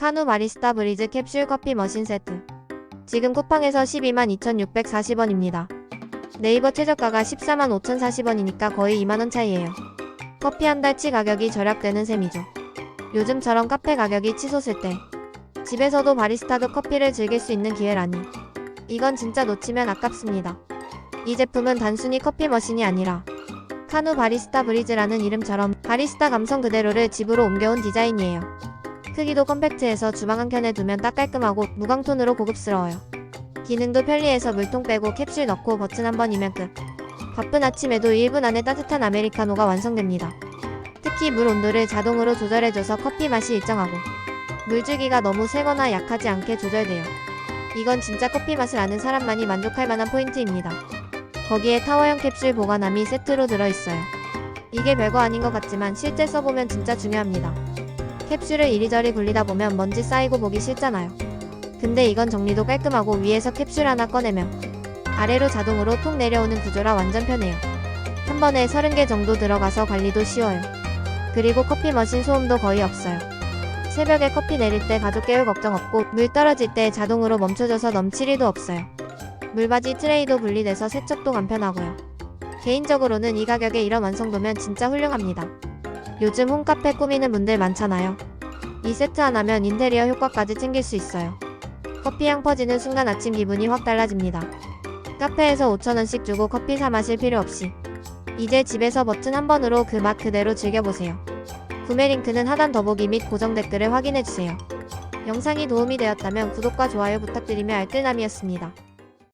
카누 바리스타 브리즈 캡슐 커피 머신 세트. 지금 쿠팡에서 122,640원입니다. 네이버 최저가가 14만 5,040원이니까 거의 2만원 차이예요. 커피 한 달치 가격이 절약되는 셈이죠. 요즘처럼 카페 가격이 치솟을 때 집에서도 바리스타도 커피를 즐길 수 있는 기회라니. 이건 진짜 놓치면 아깝습니다. 이 제품은 단순히 커피 머신이 아니라 카누 바리스타 브리즈라는 이름처럼 바리스타 감성 그대로를 집으로 옮겨온 디자인이에요. 크기도 컴팩트해서 주방 한켠에 두면 딱 깔끔하고 무광톤으로 고급스러워요. 기능도 편리해서 물통 빼고 캡슐 넣고 버튼 한 번이면 끝. 바쁜 아침에도 1분 안에 따뜻한 아메리카노가 완성됩니다. 특히 물 온도를 자동으로 조절해줘서 커피 맛이 일정하고 물주기가 너무 세거나 약하지 않게 조절돼요. 이건 진짜 커피 맛을 아는 사람만이 만족할 만한 포인트입니다. 거기에 타워형 캡슐 보관함이 세트로 들어있어요. 이게 별거 아닌 것 같지만 실제 써보면 진짜 중요합니다. 캡슐을 이리저리 굴리다 보면 먼지 쌓이고 보기 싫잖아요. 근데 이건 정리도 깔끔하고 위에서 캡슐 하나 꺼내면 아래로 자동으로 톡 내려오는 구조라 완전 편해요. 한 번에 30개 정도 들어가서 관리도 쉬워요. 그리고 커피 머신 소음도 거의 없어요. 새벽에 커피 내릴 때 가족 깨울 걱정 없고 물 떨어질 때 자동으로 멈춰져서 넘칠 일도 없어요. 물받이 트레이도 분리돼서 세척도 간편하고요. 개인적으로는 이 가격에 이런 완성도면 진짜 훌륭합니다. 요즘 홈카페 꾸미는 분들 많잖아요. 이 세트 하나면 인테리어 효과까지 챙길 수 있어요. 커피 향 퍼지는 순간 아침 기분이 확 달라집니다. 카페에서 5천원씩 주고 커피 사 마실 필요 없이 이제 집에서 버튼 한 번으로 그 맛 그대로 즐겨보세요. 구매 링크는 하단 더보기 및 고정 댓글을 확인해주세요. 영상이 도움이 되었다면 구독과 좋아요 부탁드리며 알뜰남이었습니다.